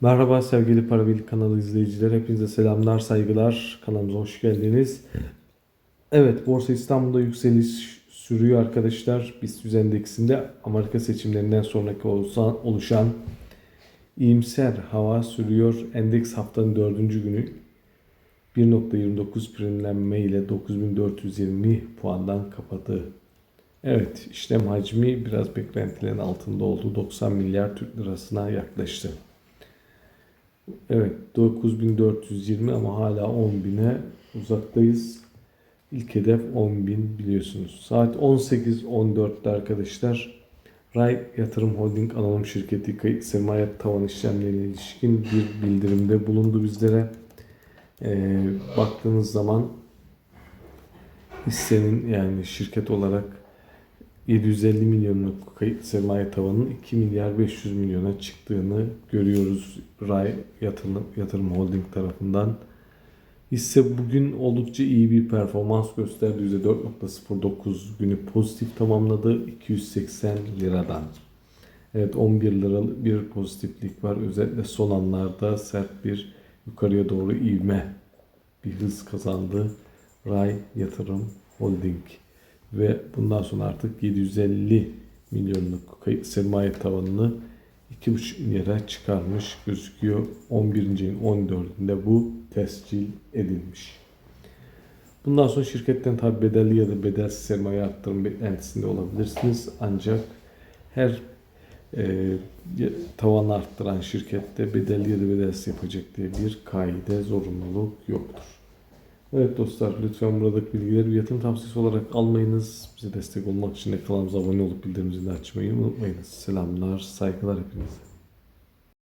Merhaba sevgili Parabil kanalı izleyiciler. Hepinize selamlar, saygılar. Kanalımıza hoş geldiniz. Evet, Borsa İstanbul'da yükseliş sürüyor arkadaşlar. BIST endeksinde Amerika seçimlerinden sonraki oluşan iyimser hava sürüyor. Endeks haftanın dördüncü günü 1.29 primlenme ile 9420 puandan kapadı. Evet, işlem hacmi biraz beklentilerin altında oldu. 90 milyar Türk lirasına yaklaştı. Evet 9420 ama hala 10.000'e uzaktayız. İlk hedef 10.000 biliyorsunuz. Saat 18.14'te arkadaşlar Ray Yatırım Holding Anonim Şirketi kayıt sermaye tavan işlemlerine ilişkin bir bildirimde bulundu bizlere. Ee, baktığınız zaman hissenin yani şirket olarak 750 milyonluk kayıt sermaye tavanının 2 milyar 500 milyona çıktığını görüyoruz Ray Yatırım, Yatırım Holding tarafından. Hisse bugün oldukça iyi bir performans gösterdi. %4.09 günü pozitif tamamladı 280 liradan. Evet 11 liralık bir pozitiflik var. Özellikle son anlarda sert bir yukarıya doğru ivme bir hız kazandı. Ray Yatırım Holding ve bundan sonra artık 750 milyonluk sermaye tavanını 2,5 milyara çıkarmış gözüküyor. 11. ayın 14'ünde bu tescil edilmiş. Bundan sonra şirketten tabi bedelli ya da bedelsiz sermaye arttırım beklentisinde olabilirsiniz. Ancak her e, tavan arttıran şirkette bedelli ya da bedelsiz yapacak diye bir kaide zorunluluk yoktur. Evet dostlar lütfen buradaki bilgileri bir yatırım tavsiyesi olarak almayınız. Bize destek olmak için de kanalımıza abone olup bildirim zilini açmayı unutmayınız. Selamlar, saygılar hepinize.